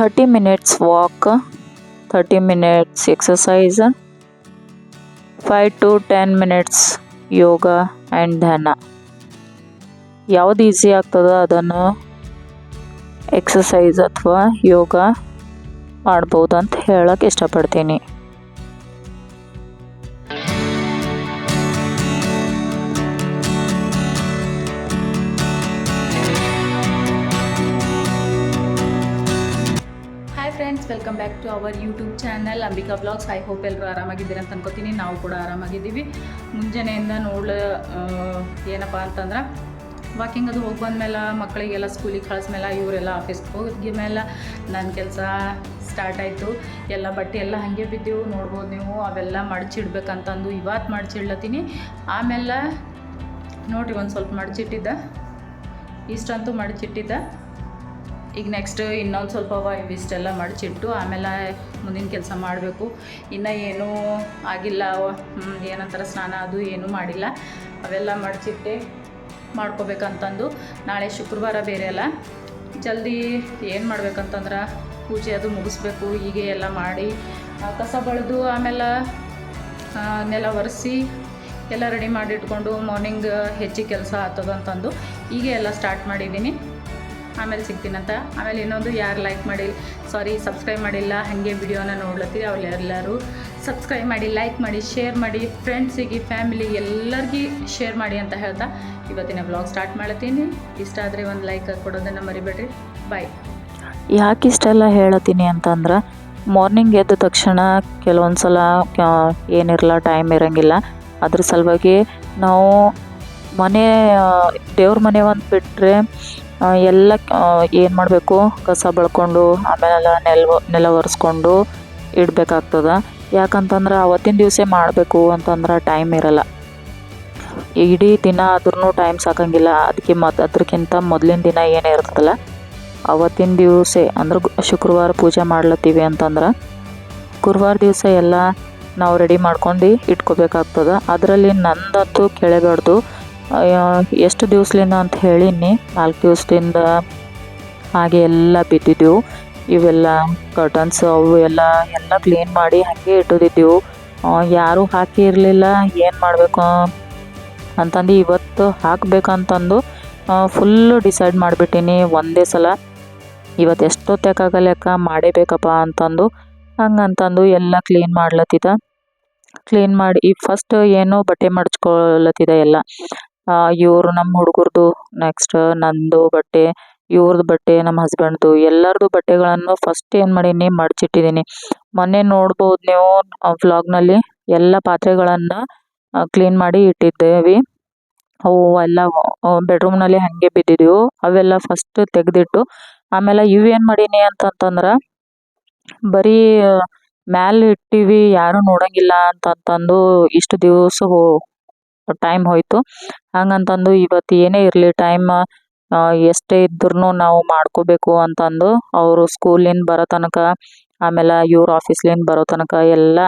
Thirty minutes walk thirty minutes exercise five to ten minutes yoga and ಧ್ಯಾನ ಯಾವ್ದು easy ಆಗ್ತದೋ ಅದನ್ನು exercise ಅಥವಾ ಯೋಗ ಮಾಡ್ಬೋದು ಅಂತ ಹೇಳಕ್ಕೆ ಇಷ್ಟಪಡ್ತೀನಿ. Welcome back to our YouTube channel Ambika blogs I hope ಎಲ್ಲರೂ ಆರಾಮಾಗಿದ್ದೀರಿ ಅಂತ ಅನ್ಕೋತೀನಿ. ನಾವು ಕೂಡ ಆರಾಮಾಗಿದ್ದೀವಿ. ಮುಂಜಾನೆಯಿಂದ ನೋಡ್ಲ ಏನಪ್ಪ ಅಂತಂದ್ರೆ ವಾಕಿಂಗ್ ಅದು ಹೋಗಿ ಬಂದಮೇಲೆ, ಮಕ್ಕಳಿಗೆಲ್ಲ ಸ್ಕೂಲಿಗೆ ಕಳಿಸ್ಮೇಲೆ, ಇವರೆಲ್ಲ ಆಫೀಸ್ಗೆ ಹೋಗಿ ಮೇಲೆ ನನ್ನ ಕೆಲಸ ಸ್ಟಾರ್ಟ್ ಆಯಿತು. ಎಲ್ಲ ಬಟ್ಟೆ ಎಲ್ಲ ಹಾಗೆ ಬಿದ್ದೆವು. ನೋಡ್ಬೋದು ನೀವು, ಅವೆಲ್ಲ ಮಡಚಿಡ್ಬೇಕಂತಂದು ಇವತ್ತು ಮಡಚಿಡ್ಲತ್ತೀನಿ. ಆಮೇಲೆ, ನೋಡ್ರಿ ಒಂದು ಸ್ವಲ್ಪ ಮಡಚಿಟ್ಟಿದ್ದ. ಇಷ್ಟಂತೂ ಮಡಚಿಟ್ಟಿದ್ದ. ಈಗ ನೆಕ್ಸ್ಟ್ ಇನ್ನೊಂದು ಸ್ವಲ್ಪ ಇವಿಷ್ಟೆಲ್ಲ ಮಡಚಿಟ್ಟು ಆಮೇಲೆ ಮುಂದಿನ ಕೆಲಸ ಮಾಡಬೇಕು. ಇನ್ನೂ ಏನೂ ಆಗಿಲ್ಲ ಏನಂತಾರೆ ಸ್ನಾನ ಅದು ಏನೂ ಮಾಡಿಲ್ಲ. ಅವೆಲ್ಲ ಮಡಚಿಟ್ಟೆ ಮಾಡ್ಕೋಬೇಕಂತಂದು ನಾಳೆ ಶುಕ್ರವಾರ ಬೇರೆ ಅಲ್ಲ. ಜಲ್ದಿ ಏನು ಮಾಡ್ಬೇಕಂತಂದ್ರೆ ಪೂಜೆ ಅದು ಮುಗಿಸ್ಬೇಕು. ಹೀಗೆ ಎಲ್ಲ ಮಾಡಿ ಕಸ ಬಳಿದು ಆಮೇಲೆ ನೆಲ ಒರೆಸಿ ಎಲ್ಲ ರೆಡಿ ಮಾಡಿ ಇಟ್ಕೊಂಡು ಮಾರ್ನಿಂಗ್ ಹೆಚ್ಚಿಗೆ ಕೆಲಸ ಆಗ್ತದಂತಂದು ಹೀಗೆ ಎಲ್ಲ ಸ್ಟಾರ್ಟ್ ಮಾಡಿದ್ದೀನಿ. ಆಮೇಲೆ ಸಿಗ್ತೀನಂತ. ಆಮೇಲೆ ಇನ್ನೊಂದು ಯಾರು ಲೈಕ್ ಮಾಡಿ ಸಾರಿ ಸಬ್ಸ್ಕ್ರೈಬ್ ಮಾಡಿಲ್ಲ, ಹಾಗೆ ವಿಡಿಯೋನ ನೋಡ್ಲತ್ತೀರಿ ಅವ್ರೆಲ್ಲರೂ. ಸಬ್ಸ್ಕ್ರೈಬ್ ಮಾಡಿ ಲೈಕ್ ಮಾಡಿ ಶೇರ್ ಮಾಡಿ ಫ್ರೆಂಡ್ಸಿಗೆ ಫ್ಯಾಮಿಲಿ ಎಲ್ಲರಿಗೂ ಶೇರ್ ಮಾಡಿ ಅಂತ ಹೇಳ್ತಾ ಇವತ್ತಿನ ಬ್ಲಾಗ್ ಸ್ಟಾರ್ಟ್ ಮಾಡ್ತೀನಿ ಇಷ್ಟ ಆದರೆ ಒಂದು ಲೈಕ್ ಕೊಡೋದನ್ನು ಮರಿಬೇಡ್ರಿ. ಬಾಯ್ ಯಾಕೆ ಇಷ್ಟೆಲ್ಲ ಹೇಳತ್ತೀನಿ ಅಂತಂದ್ರೆ ಮಾರ್ನಿಂಗ್ ಎದ್ದ ತಕ್ಷಣ ಕೆಲವೊಂದು ಸಲ ಏನಿರಲ್ಲ ಟೈಮ್ ಇರೋಂಗಿಲ್ಲ. ಅದ್ರ ಸಲುವಾಗಿ ನಾವು ಮನೆ ದೇವ್ರ ಮನೆ ಒಂದು ಬಿಟ್ಟರೆ ಎಲ್ಲ ಏನು ಮಾಡಬೇಕು? ಕಸ ಬಳ್ಕೊಂಡು ಆಮೇಲೆ ನೆಲ ನೆಲ ಒರೆಸ್ಕೊಂಡು ಇಡಬೇಕಾಗ್ತದ. ಯಾಕಂತಂದ್ರೆ ಅವತ್ತಿನ ದಿವಸ ಮಾಡಬೇಕು ಅಂತಂದ್ರೆ ಟೈಮ್ ಇರಲ್ಲ. ಇಡೀ ದಿನ ಆದ್ರೂ ಟೈಮ್ ಸಾಕಂಗಿಲ್ಲ. ಅದಕ್ಕೆ ಮತ್ತು ಅದಕ್ಕಿಂತ ಮೊದಲಿನ ದಿನ ಏನೇ ಇರ್ತದಲ್ಲ, ಅವತ್ತಿನ ದಿವಸ ಅಂದ್ರೆ ಶುಕ್ರವಾರ ಪೂಜೆ ಮಾಡ್ಲತ್ತೀವಿ ಅಂತಂದ್ರೆ ಗುರುವಾರ ದಿವಸ ಎಲ್ಲ ನಾವು ರೆಡಿ ಮಾಡ್ಕೊಂಡು ಇಟ್ಕೋಬೇಕಾಗ್ತದೆ. ಅದರಲ್ಲಿ ನಂದಂತೂ ಕೆಳಗಡ್ದು ಎಷ್ಟು ದಿವ್ಸಲಿಂದ ಅಂತ ಹೇಳಿನಿ. ನಾಲ್ಕು ದಿವಸದಿಂದ ಹಾಗೆ ಎಲ್ಲ ಬಿದ್ದಿದ್ದೆವು ಇವೆಲ್ಲ ಕರ್ಟನ್ಸ್ ಅವು ಎಲ್ಲ ಎಲ್ಲ ಕ್ಲೀನ್ ಮಾಡಿ ಹಾಗೆ ಇಟ್ಟಿದ್ದೆವು ಯಾರೂ ಹಾಕಿ ಇರಲಿಲ್ಲ. ಏನು ಮಾಡಬೇಕು? ಅಂತಂದು ಇವತ್ತು ಹಾಕಬೇಕಂತಂದು ಫುಲ್ಲು ಡಿಸೈಡ್ ಮಾಡಿಬಿಟ್ಟೀನಿ ಒಂದೇ ಸಲ. ಇವತ್ತು ಎಷ್ಟೊತ್ತಾಗ ಲೆಕ್ಕ ಮಾಡೇಬೇಕಪ್ಪ ಅಂತಂದು. ಹಂಗಂತಂದು ಎಲ್ಲ ಕ್ಲೀನ್ ಮಾಡ್ಲತ್ತಿದ್ದ ಕ್ಲೀನ್ ಮಾಡಿ ಈಗ ಫಸ್ಟ್ ಏನೋ ಬಟ್ಟೆ ಮಡ್ಚ್ಕೊಳತ್ತಿದ್ದ ಎಲ್ಲ. ಇವರು ನಮ್ಮ ಹುಡುಗರದು ನೆಕ್ಸ್ಟ್ ನಂದು ಬಟ್ಟೆ ಇವ್ರದ್ದು ಬಟ್ಟೆ ನಮ್ಮ ಹಸ್ಬೆಂಡ್ದು ಎಲ್ಲರದು ಬಟ್ಟೆಗಳನ್ನು ಫಸ್ಟ್ ಏನು ಮಾಡೀನಿ ಮಡ್ಚಿಟ್ಟಿದ್ದೀನಿ ಮೊನ್ನೆ ನೋಡ್ಬೋದು ನೀವು ವ್ಲಾಗ್ನಲ್ಲಿ ಎಲ್ಲ ಪಾತ್ರೆಗಳನ್ನು ಕ್ಲೀನ್ ಮಾಡಿ ಇಟ್ಟಿದ್ದೇವೆ. ಅವು ಎಲ್ಲ ಬೆಡ್ರೂಮ್ನಲ್ಲಿ ಹಾಗೆ ಬಿದ್ದಿದ್ದೆವು ಅವೆಲ್ಲ ಫಸ್ಟ್ ತೆಗೆದಿಟ್ಟು, ಆಮೇಲೆ ಇವೇನು ಮಾಡೀನಿ ಅಂತಂತಂದ್ರೆ, ಬರೀ ಮ್ಯಾಲ್ ಇಟ್ಟಿವಿ, ಯಾರು ನೋಡಂಗಿಲ್ಲ ಅಂತಂತಂದು ಇಷ್ಟು ದಿವಸ ಹೋ ಟೈಮ್ ಹೋಯಿತು. ಹಂಗಂತಂದು ಇವತ್ತು ಏನೇ ಇರಲಿ ಟೈಮ್ ಎಷ್ಟೇ ಇದ್ರೂ ನಾವು ಮಾಡ್ಕೋಬೇಕು ಅಂತಂದು ಅವರು ಸ್ಕೂಲಿಂದ ಬರೋ ತನಕ, ಆಮೇಲೆ ಇವ್ರ ಆಫೀಸ್ಲಿಂದ ಬರೋ ತನಕ ಎಲ್ಲ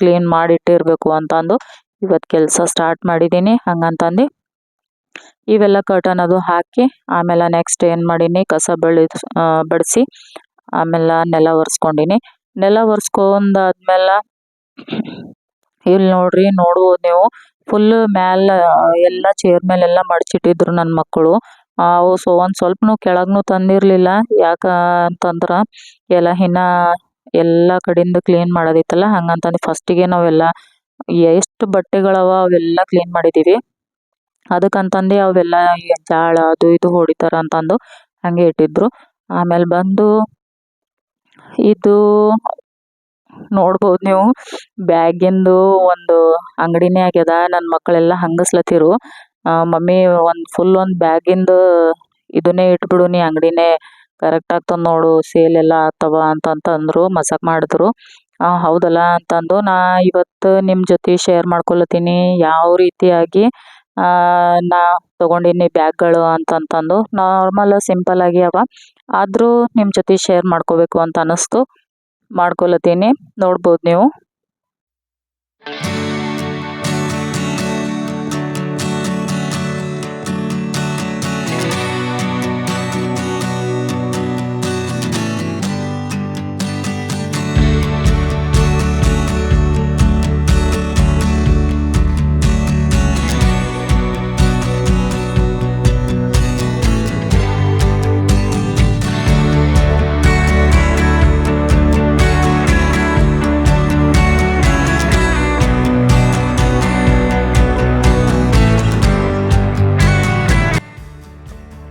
ಕ್ಲೀನ್ ಮಾಡಿಟ್ಟಿರಬೇಕು ಅಂತಂದು ಇವತ್ತು ಕೆಲಸ ಸ್ಟಾರ್ಟ್ ಮಾಡಿದ್ದೀನಿ ಹಂಗಂತಂದು ಇವೆಲ್ಲ ಕರ್ಟನ್ ಅದು ಹಾಕಿ, ಆಮೇಲೆ ನೆಕ್ಸ್ಟ್ ಏನು ಮಾಡೀನಿ, ಕಸ ಬಳಿ ಬಡಿಸಿ, ಆಮೇಲೆ ನೆಲ ಒರೆಸ್ಕೊಂಡಿನಿ. ನೆಲ ಒರೆಸ್ಕೊಂಡಾದ್ಮೇಲೆ ಇಲ್ಲಿ ನೋಡ್ರಿ ನೋಡಬಹುದು ನೀವು. ಫುಲ್ ಮ್ಯಾಲ, ಎಲ್ಲ ಚೇರ್ ಮೇಲೆಲ್ಲ ಮಡಚಿಟ್ಟಿದ್ರು ನನ್ನ ಮಕ್ಕಳು. ಅವು ಸೊ ಒಂದು ಸ್ವಲ್ಪನು ಕೆಳಗೂ ತಂದಿರಲಿಲ್ಲ. ಯಾಕ ಅಂತಂದ್ರೆ, ಎಲ್ಲ ಇನ್ನ ಎಲ್ಲ ಕಡೆಯಿಂದ ಕ್ಲೀನ್ ಮಾಡೋದಿತ್ತಲ್ಲ ಹಂಗಂತಂದು ಫಸ್ಟಿಗೆ ನಾವೆಲ್ಲ ಎಷ್ಟು ಬಟ್ಟೆಗಳವ ಅವೆಲ್ಲ ಕ್ಲೀನ್ ಮಾಡಿದ್ದೀವಿ ಅದಕ್ಕಂತಂದು ಅವೆಲ್ಲ ಜಾಳ, ಅದು ಇದು ಹೊಡಿತಾರ ಅಂತಂದು ಹಂಗೆ ಇಟ್ಟಿದ್ರು. ಆಮೇಲೆ ಬಂದು, ಇದು ನೋಡ್ಬೋದು ನೀವು. ಬ್ಯಾಗಿಂದು ಒಂದು ಅಂಗಡಿನೇ ಆಗ್ಯದ. ನನ್ನ ಮಕ್ಕಳೆಲ್ಲ ಹಂಗಸ್ಲತ್ತಿರು. ಮಮ್ಮಿ ಒಂದು ಫುಲ್ ಒಂದು ಬ್ಯಾಗಿಂದು ಇದನ್ನೇ ಇಟ್ಬಿಡು, ನೀ ಅಂಗಡಿನೇ ಕರೆಕ್ಟ್ ಆಗ್ತದೆ ನೋಡು ಸೇಲ್ ಎಲ್ಲ ಆಗ್ತವ ಅಂತಂತಂದರು ಮಜಾಕ್ ಮಾಡಿದ್ರು. ಹೌದಲ್ಲ ಅಂತಂದು ನಾ ಇವತ್ತು ನಿಮ್ಮ ಜೊತೆ ಶೇರ್ ಮಾಡ್ಕೊಳತ್ತೀನಿ ಯಾವ ರೀತಿಯಾಗಿ ನಾ ತೊಗೊಂಡಿನಿ ಬ್ಯಾಗ್ಗಳು ಅಂತಂತಂದು ನಾರ್ಮಲ್ ಸಿಂಪಲ್ ಆಗಿ ಅವ. ಆದರೂ ನಿಮ್ಮ ಜೊತೆ ಶೇರ್ ಮಾಡ್ಕೋಬೇಕು ಅಂತ ಅನ್ನಿಸ್ತು ಮಾಡ್ಕೊಳತ್ತೀನಿ ನೋಡ್ಬೋದು ನೀವು.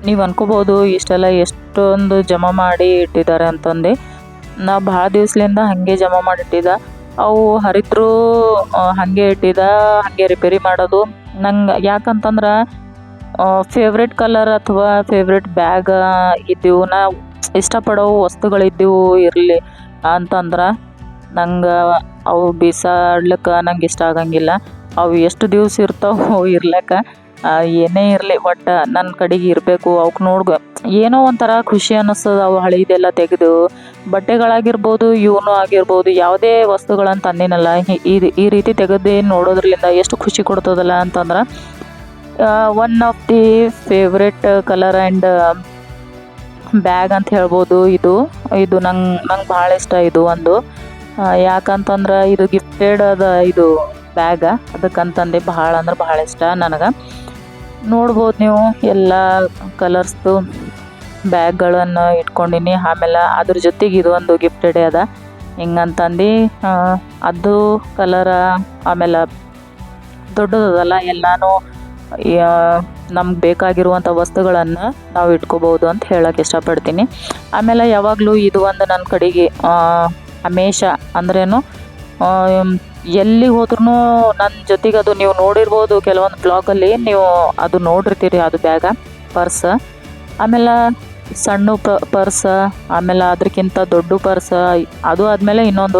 ನೀವು ಅನ್ಕೋಬೋದು ಇಷ್ಟೆಲ್ಲ ಎಷ್ಟೊಂದು ಜಮಾ ಮಾಡಿ ಇಟ್ಟಿದ್ದಾರೆ ಅಂತಂದು. ನಾ ಭಾಳ ದಿವ್ಸಲಿಂದ ಹಾಗೆ ಜಮಾ ಮಾಡಿ ಇಟ್ಟಿದ್ದ ಅವು ಹರಿದ್ರು ಹಾಗೆ ಇಟ್ಟಿದ್ದ, ಹಾಗೆ ರಿಪೇರಿ ಮಾಡೋದು. ನಂಗೆ ಯಾಕಂತಂದ್ರೆ ಫೇವ್ರೆಟ್ ಕಲರ್ ಅಥವಾ ಫೇವ್ರೇಟ್ ಬ್ಯಾಗ್ ಇದ್ದೀವು. ನಾ ಇಷ್ಟಪಡೋ ವಸ್ತುಗಳಿದ್ದೀವು ಇರಲಿ ಅಂತಂದ್ರೆ, ನಂಗೆ ಅವು ಬಿಸಾಡ್ಲಿಕ್ಕೆ ನಂಗೆ ಇಷ್ಟ ಆಗಂಗಿಲ್ಲ. ಅವು ಎಷ್ಟು ದಿವ್ಸ ಇರ್ತಾವೋ ಇರ್ಲಕ್ಕ. ಏನೇ ಇರಲಿ, ಒಟ್ಟು ನನ್ನ ಕಡೆಗೆ ಇರಬೇಕು ಅವಕ್ಕೆ ನೋಡ್ಗ. ಏನೋ ಒಂಥರ ಖುಷಿ ಅನ್ನಿಸ್ತದ ಅವು ಹಳೀದೆಲ್ಲ ತೆಗೆದು. ಬಟ್ಟೆಗಳಾಗಿರ್ಬೋದು, ಇವನು ಆಗಿರ್ಬೋದು, ಯಾವುದೇ ವಸ್ತುಗಳಂತ ತಂದಿನಲ್ಲ ಈ ಈ ರೀತಿ ತೆಗೆದೇ ನೋಡೋದ್ರಿಂದ ಎಷ್ಟು ಖುಷಿ ಕೊಡ್ತದಲ್ಲ ಅಂತಂದ್ರೆ one of the favourite colour and bag ಅಂತ ಹೇಳ್ಬೋದು ಇದು. ಇದು ನಂಗೆ ನಂಗೆ ಭಾಳ ಇಷ್ಟ ಇದು ಒಂದು. ಯಾಕಂತಂದ್ರೆ ಇದು ಗಿಫ್ಟೆಡ್ ಅದ ಇದು ಬ್ಯಾಗ ಅದಕ್ಕಂತಂದು ಭಾಳ ಅಂದ್ರೆ ಭಾಳ ಇಷ್ಟ ನನಗೆ. ನೋಡ್ಬೋದು ನೀವು. ಎಲ್ಲ ಕಲರ್ಸ್ದು ಬ್ಯಾಗ್ಗಳನ್ನು ಇಟ್ಕೊಂಡಿನಿ. ಆಮೇಲೆ ಅದ್ರ ಜೊತೆಗೆ ಇದು ಒಂದು ಗಿಫ್ಟೆಡೇ ಅದ. ಹಿಂಗಂತಂದು ಅದು ಕಲರ ಆಮೇಲೆ ದೊಡ್ಡದಲ್ಲ ಎಲ್ಲನೂ ನಮ್ಗೆ ಬೇಕಾಗಿರುವಂಥ ವಸ್ತುಗಳನ್ನು ನಾವು ಇಟ್ಕೋಬೋದು ಅಂತ ಹೇಳಕ್ಕೆ ಇಷ್ಟಪಡ್ತೀನಿ. ಆಮೇಲೆ ಯಾವಾಗಲೂ ಇದು ಒಂದು ನನ್ನ ಕಡೆಗೆ ಹಮೇಶ ಅಂದ್ರೇನು ಎಲ್ಲಿ ಹೋದ್ರೂ ನನ್ನ ಜೊತೆಗೆ ಅದು ನೀವು ನೋಡಿರ್ಬೋದು. ಕೆಲವೊಂದು ಬ್ಲಾಗಲ್ಲಿ ನೀವು ಅದು ನೋಡಿರ್ತೀರಿ, ಅದು ಬ್ಯಾಗ ಪರ್ಸ್ ಆಮೇಲೆ ಸಣ್ಣ ಪ ಪರ್ಸ್ ಆಮೇಲೆ ಅದಕ್ಕಿಂತ ದೊಡ್ಡ ಪರ್ಸ್ ಅದು ಆದಮೇಲೆ ಇನ್ನೊಂದು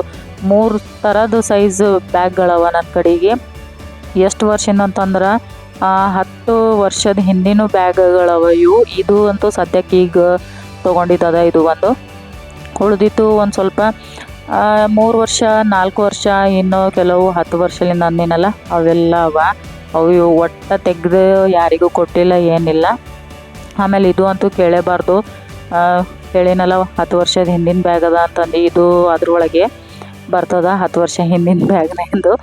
ಮೂರು ಥರದ ಸೈಜ್ ಬ್ಯಾಗ್ಗಳವ ನನ್ನ ಕಡೆಗೆ. ಎಷ್ಟು ವರ್ಷದಿಂದ ಅಂತಂದ್ರೆ ಹತ್ತು ವರ್ಷದ ಹಿಂದಿನ ಬ್ಯಾಗ್ಗಳವ ಇವು. ಇದು ಅಂತೂ ಸದ್ಯಕ್ಕೆ ಈಗ ತೊಗೊಂಡಿದ್ದದ ಇದು ಒಂದು. ಉಳಿದಿತ್ತು ಒಂದು ಸ್ವಲ್ಪ ಮೂರು ವರ್ಷ, ನಾಲ್ಕು ವರ್ಷ, ಇನ್ನೂ ಕೆಲವು ಹತ್ತು ವರ್ಷದಿಂದ ಅಂದಿನಲ್ಲ, ಅವೆಲ್ಲ ಅವ. ಅವು ಒಟ್ಟು ತೆಗೆದು ಯಾರಿಗೂ ಕೊಟ್ಟಿಲ್ಲ, ಏನಿಲ್ಲ. ಆಮೇಲೆ ಇದು ಅಂತೂ ಕೇಳೇಬಾರ್ದು. ಕೇಳಿನಲ್ಲ, ಹತ್ತು ವರ್ಷದ ಹಿಂದಿನ ಬ್ಯಾಗ್ ಅದ ಅಂತಂದು. ಇದು ಅದ್ರೊಳಗೆ ಬರ್ತದ ಹತ್ತು ವರ್ಷ ಹಿಂದಿನ ಬ್ಯಾಗ್ನ ಎಂದು.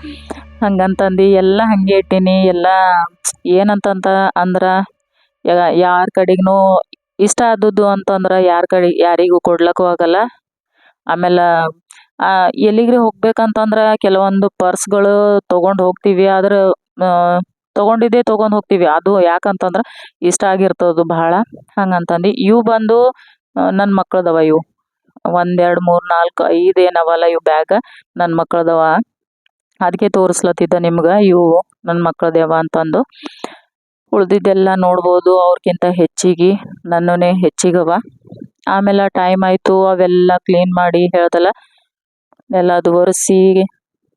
ಹಂಗಂತಂದು ಎಲ್ಲ ಹಾಗೆ ಇಟ್ಟೀನಿ. ಎಲ್ಲ ಏನಂತಂತ ಅಂದ್ರೆ ಯಾರ ಕಡೆಗೂ ಇಷ್ಟ ಆದದ್ದು ಅಂತಂದ್ರೆ ಯಾರ ಕಡೆ, ಯಾರಿಗೂ ಕೊಡ್ಲಕ್ಕೂ ಆಗಲ್ಲ. ಆಮೇಲೆ ಆ, ಎಲ್ಲಿಗ್ರಿ ಹೋಗ್ಬೇಕಂತಂದ್ರೆ ಕೆಲವೊಂದು ಪರ್ಸ್ಗಳು ತೊಗೊಂಡು ಹೋಗ್ತಿವಿ ಆದ್ರೆ ಆ, ತಗೊಂಡಿದ್ದೆ ತೊಗೊಂಡು ಹೋಗ್ತೀವಿ. ಅದು ಯಾಕಂತಂದ್ರೆ ಇಷ್ಟ ಆಗಿರ್ತದ ಬಹಳ ಹಂಗಂತಂದು ಇವು ಬಂದು ನನ್ನ ಮಕ್ಕಳದವ ಇವು. ಒಂದೆರಡು ಮೂರು ನಾಲ್ಕು ಐದು ಇವು ಬ್ಯಾಗ್ ನನ್ನ ಮಕ್ಕಳದವ ಅದಕ್ಕೆ ತೋರಿಸ್ಲತ್ತಿದ್ದ ನಿಮ್ಗೆ ಇವು ನನ್ನ ಮಕ್ಕಳದೇವ ಅಂತಂದು. ಉಳ್ದಿದ್ದೆಲ್ಲ ನೋಡ್ಬೋದು ಅವ್ರಕ್ಕಿಂತ ಹೆಚ್ಚಿಗೆ ನನ್ನನೇ ಹೆಚ್ಚಿಗವ. ಆಮೇಲೆ ಟೈಮ್ ಆಯಿತು, ಅವೆಲ್ಲ ಕ್ಲೀನ್ ಮಾಡಿ ಹೇಳ್ದಲ್ಲ, ಎಲ್ಲ ಅದು ಒರೆಸಿ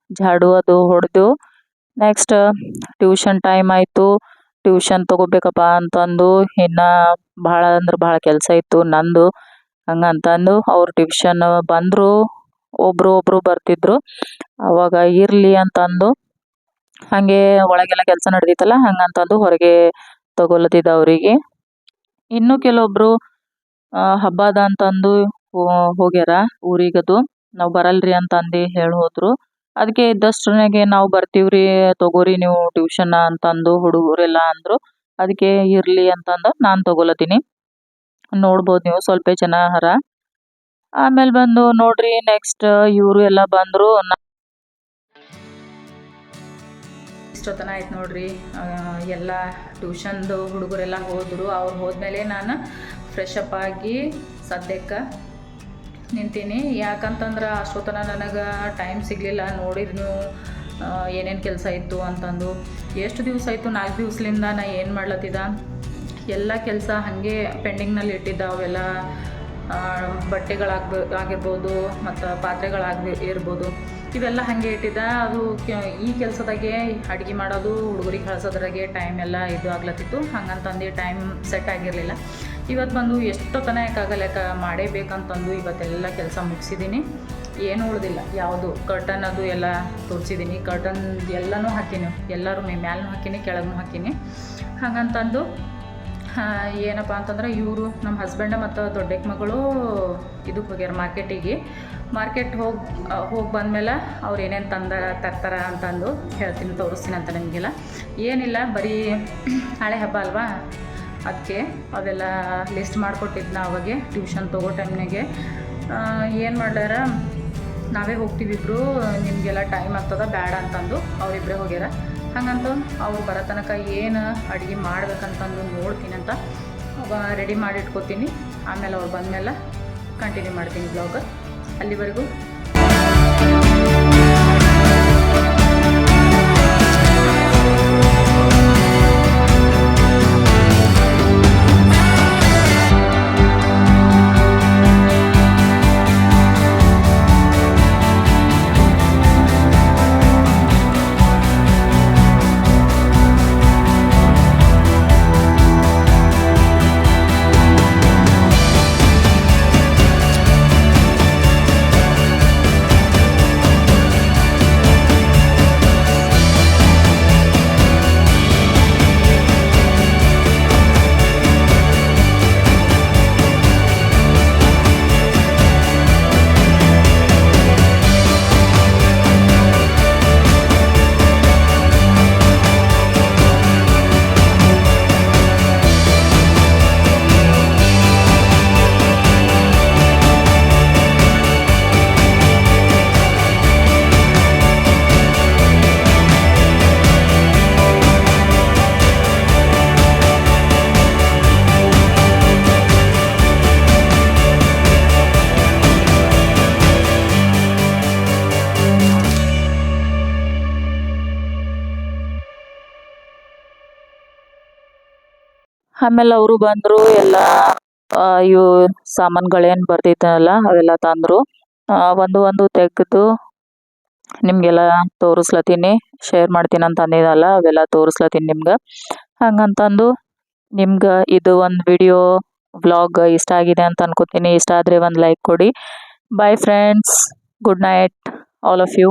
ಝಾಡು ಅದು ಹೊಡೆದು ನೆಕ್ಸ್ಟ್ ಟ್ಯೂಷನ್ ಟೈಮ್ ಆಯಿತು ಟ್ಯೂಷನ್ ತಗೋಬೇಕಪ್ಪ ಅಂತಂದು, ಇನ್ನು ಭಾಳ ಅಂದ್ರೆ ಭಾಳ ಕೆಲಸ ಇತ್ತು ನಂದು ಹಂಗಂತಂದು ಅವ್ರು ಟ್ಯೂಷನ್ ಬಂದರು ಒಬ್ಬರು ಒಬ್ಬರು ಬರ್ತಿದ್ರು, ಅವಾಗ ಇರಲಿ ಅಂತಂದು, ಹಾಗೆ ಒಳಗೆಲ್ಲ ಕೆಲಸ ನಡೆದಿತ್ತಲ್ಲ ಹಂಗಂತಂದು ಹೊರಗೆ ತಗೊಲತ್ತಿದ್ದ ಅವರಿಗೆ. ಇನ್ನು ಕೆಲವೊಬ್ರು ಆ, ಹಬ್ಬ ಅದ ಅಂತಂದು ಅಂದು ಹೋಗ್ಯಾರ ಊರಿಗದು. ನಾವು ಬರಲ್ರಿ ಅಂತಂದು ಹೇಳಿ ಹೋದ್ರು. ಅದಕ್ಕೆ ಇದ್ದಷ್ಟ್ರನಾಗೆ ನಾವು ಬರ್ತೀವ್ರಿ ತಗೋರಿ ನೀವು ಟ್ಯೂಷನ್ ಅಂತಂದು ಹುಡುಗರೆಲ್ಲ ಅಂದರು. ಅದಕ್ಕೆ ಇರಲಿ ಅಂತಂದು ನಾನು ತಗೋಲತ್ತೀನಿ ನೋಡಬಹುದು ನೀವು ಸ್ವಲ್ಪ ಜನ ಹರ ಆಮೇಲೆ ಬಂದು ನೋಡ್ರಿ ನೆಕ್ಸ್ಟ್ ಇವರು ಎಲ್ಲ ಬಂದ್ರು. ಇಷ್ಟೊತ್ತನ ಆಯ್ತು ನೋಡ್ರಿ. ಎಲ್ಲ ಟ್ಯೂಷನ್ದು ಹುಡುಗರೆಲ್ಲ ಹೋದರು. ಅವ್ರು ಹೋದ್ಮೇಲೆ ನಾನು ಫ್ರೆಶ್ ಅಪ್ ಆಗಿ ಸದ್ಯಕ್ಕೆ ನಿಂತೀನಿ. ಯಾಕಂತಂದ್ರೆ ಅಷ್ಟೊತ್ತನ ನನಗೆ ಟೈಮ್ ಸಿಗಲಿಲ್ಲ. ನೋಡಿದ್ರು ನೀವು ಏನೇನು ಕೆಲಸ ಇತ್ತು ಅಂತಂದು. ಎಷ್ಟು ದಿವಸ ಆಯಿತು? ನಾಲ್ಕು ದಿವ್ಸಲಿಂದ ನಾ ಏನು ಮಾಡ್ಲತ್ತಿದ್ದ ಎಲ್ಲ ಕೆಲಸ ಹಾಗೆ ಪೆಂಡಿಂಗ್ನಲ್ಲಿ ಇಟ್ಟಿದ್ದ. ಅವೆಲ್ಲ ಬಟ್ಟೆಗಳಾಗ್ಬ ಆಗಿರ್ಬೋದು, ಮತ್ತು ಪಾತ್ರೆಗಳಾಗ್ಬಿ ಇರ್ಬೋದು. ಇವೆಲ್ಲ ಹಾಗೆ ಇಟ್ಟಿದ್ದ. ಅದು ಈ ಕೆಲಸದಾಗೆ ಅಡುಗೆ ಮಾಡೋದು, ಹುಡುಗರಿಗೆ ಕಳ್ಸೋದ್ರಾಗೆ ಟೈಮ್ ಎಲ್ಲ ಇದು ಆಗ್ಲತ್ತಿತ್ತು. ಹಂಗಂತಂದು ಟೈಮ್ ಸೆಟ್ ಆಗಿರಲಿಲ್ಲ. ಇವತ್ತು ಬಂದು ಎಷ್ಟೊತ್ತನ ಯಾಕಾಗಲ್ಲ ಯಾಕೆ ಮಾಡೇಬೇಕಂತಂದು ಇವತ್ತೆಲ್ಲ ಕೆಲಸ ಮುಗಿಸಿದ್ದೀನಿ ಏನು ಉಳಿದಿಲ್ಲ, ಯಾವುದು ಕರ್ಟನ್ ಅದು ಎಲ್ಲ ತೋರಿಸಿದ್ದೀನಿ ಕರ್ಟನ್ ಎಲ್ಲನೂ ಹಾಕೀನಿ, ಎಲ್ಲರೂ ಮ್ಯಾಲೂ ಹಾಕಿನಿ ಕೆಳಗೂ ಹಾಕೀನಿ. ಹಾಗಂತಂದು ಏನಪ್ಪ ಅಂತಂದ್ರೆ ಇವರು ನಮ್ಮ ಹಸ್ಬೆಂಡ ಮತ್ತು ದೊಡ್ಡಕ್ಕೆ ಮಗಳು ಇದಕ್ಕೆ ಹೋಗ್ಯಾರ ಮಾರ್ಕೆಟಿಗೆ ಮಾರ್ಕೆಟ್ ಹೋಗಿ ಹೋಗಿ ಬಂದಮೇಲೆ ಅವ್ರು ಏನೇನು ತಂದ ತರ್ತಾರ ಅಂತಂದು ಹೇಳ್ತೀನಿ, ತೋರಿಸ್ತೀನಿ ಅಂತ ನನಗೆಲ್ಲ ಏನಿಲ್ಲ, ಬರೀ ಹಳೆ ಹಬ್ಬ ಅಲ್ವಾ? ಅದಕ್ಕೆ ಅವೆಲ್ಲ ಲಿಸ್ಟ್ ಮಾಡಿಕೊಟ್ಟಿದ್ನ ಅವಾಗೆ ಟ್ಯೂಷನ್ ತಗೋ ಟೈಮ್ನಾಗೆ ಏನು ಮಾಡ್ಯಾರ, ನಾವೇ ಹೋಗ್ತೀವಿ ಇಬ್ಬರು ನಿಮಗೆಲ್ಲ ಟೈಮ್ ಆಗ್ತದ, ಬ್ಯಾಡ ಅಂತಂದು ಅವರಿಬ್ಬರೇ ಹೋಗ್ಯಾರ. ಹಂಗಂತ ಅವ್ರು ಬರೋ ತನಕ ಏನು ಅಡುಗೆ ಮಾಡ್ಬೇಕಂತಂದು ನೋಡ್ತೀನಿ ಅಂತ ರೆಡಿ ಮಾಡಿ ಇಟ್ಕೋತೀನಿ. ಆಮೇಲೆ ಅವ್ರು ಬಂದಮೇಲೆ ಕಂಟಿನ್ಯೂ ಮಾಡ್ತೀನಿ ಬ್ಲಾಗ್ ಅಲ್ಲಿವರೆಗೂ. ಆಮೇಲೆ ಅವರು ಬಂದರು, ಎಲ್ಲ ಇವು ಸಾಮಾನುಗಳೇನು ಬರ್ತಿತ್ತಲ್ಲ ಅವೆಲ್ಲ ತಂದರು. ಒಂದು ಒಂದು ತೆಗೆದು ನಿಮಗೆಲ್ಲ ತೋರಿಸ್ಲತ್ತೀನಿ, ಶೇರ್ ಮಾಡ್ತೀನಿ ಅಂತ ಅಂದಿದ್ದಲ್ಲ, ಅವೆಲ್ಲ ತೋರಿಸ್ಲತ್ತೀನಿ ನಿಮ್ಗೆ. ಹಂಗಂತಂದು ನಿಮ್ಗೆ ಇದು ಒಂದು ವಿಡಿಯೋ ವ್ಲಾಗ್ ಇಷ್ಟ ಆಗಿದೆ ಅಂತ ಅನ್ಕೋತೀನಿ. ಇಷ್ಟ ಆದರೆ ಒಂದು ಲೈಕ್ ಕೊಡಿ. Bye friends good night all of you